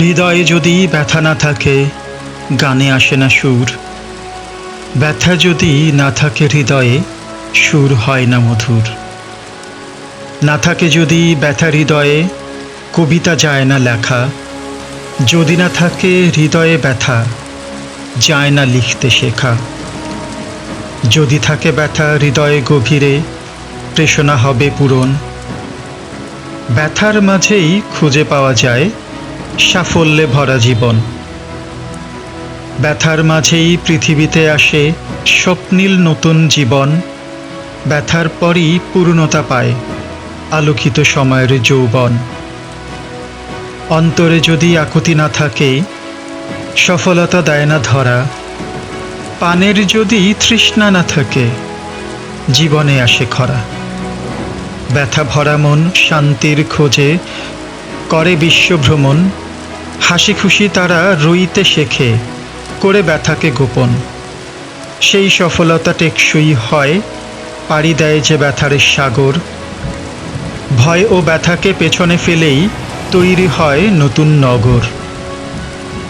হৃদয়ে যদি ব্যথা না থাকে, গানে আসে না সুর। ব্যথা যদি না থাকে হৃদয়ে, সুর হয় না মধুর। না থাকে যদি ব্যথা হৃদয়ে, কবিতা যায় না লেখা। যদি না থাকে হৃদয়ে ব্যথা, যায় না লিখতে শেখা। যদি থাকে ব্যথা হৃদয়ে গভীরে, প্রেষণা হবে পূরণ। ব্যথার মাঝেই খুঁজে পাওয়া যায় সাফল্যে ভরা জীবন। ব্যথার মাঝেই পৃথিবীতে আসে স্বপ্নীল নতুন জীবন। ব্যথার পরই পূর্ণতা পায় আলোকিত সময়ের যৌবন। অন্তরে যদি আকুতি না থাকে, সফলতা দেয় না ধরা। পানের যদি তৃষ্ণা না থাকে, জীবনে আসে খরা। ব্যথা ভরা মন শান্তির খোঁজে করে বিশ্বভ্রমণ হাসি খুশি তারা রইতে শেখে, করে ব্যথাকে গোপন। সেই সফলতা টেকসই হয়, পাড়ি দেয় যে ব্যথার সাগর। ভয় ও ব্যথাকে পেছনে ফেলেই তৈরি হয় নতুন নগর।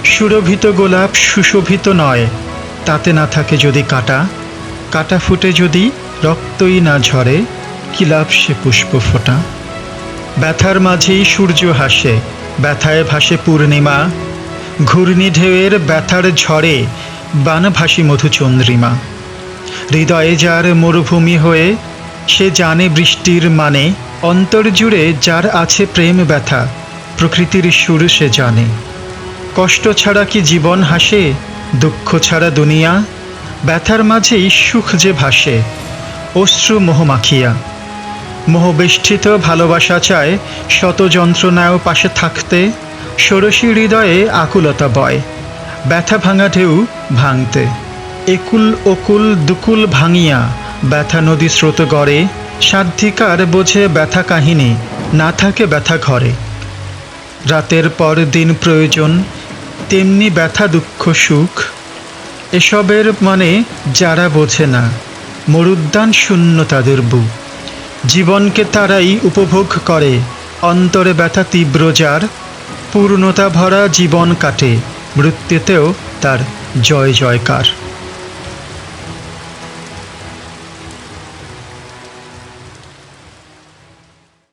সুরভিত গোলাপ সুশোভিত নয়, তাতে না থাকে যদি কাটা। কাটা ফুটে যদি রক্তই না ঝরে, কি লাভ সে পুষ্প ফোটা? ব্যথার মাঝেই সূর্য হাসে, ব্যথায় ভাসে পূর্ণিমা। ঘূর্ণি ঢেউয়ের ব্যথার ঝড়ে বানভাসী মধুচন্দ্রিমা। হৃদয়ে যার মরুভূমি হয়ে সে জানে বৃষ্টির মানে অন্তর জুড়ে যার আছে প্রেম ব্যথা, প্রকৃতির সুর সে জানে। কষ্ট ছাড়া কি জীবন হাসে, দুঃখ ছাড়া দুনিয়া? ব্যথার মাঝেই সুখ যে ভাসে, অশ্রু মোহ মাখিয়া। মোহবেষ্টিত ভালোবাসা চায় শত যন্ত্রণায়ও পাশে থাকতে ষোড়শী হৃদয়ে আকুলতা বয়, ব্যথা ভাঙা ঢেউ ভাঙতে, একুল ওকুল দুকুল ভাঙিয়া ব্যথা নদী স্রোত গড়ে সাধিকার বোঝে ব্যথা কাহিনী, না থাকে ব্যথা ঘরে। রাতের পর দিন প্রয়োজন, তেমনি ব্যথা দুঃখ সুখ, এসবের মানে যারা বোঝে না, মরুদ্যান শূন্য তাদের বুক। জীবনকে তারাই উপভোগ করে। অন্তরে ব্যথা তীব্র যার, পূর্ণতা ভরা জীবন কাটে। মৃত্যুতেও তার জয় জয়কার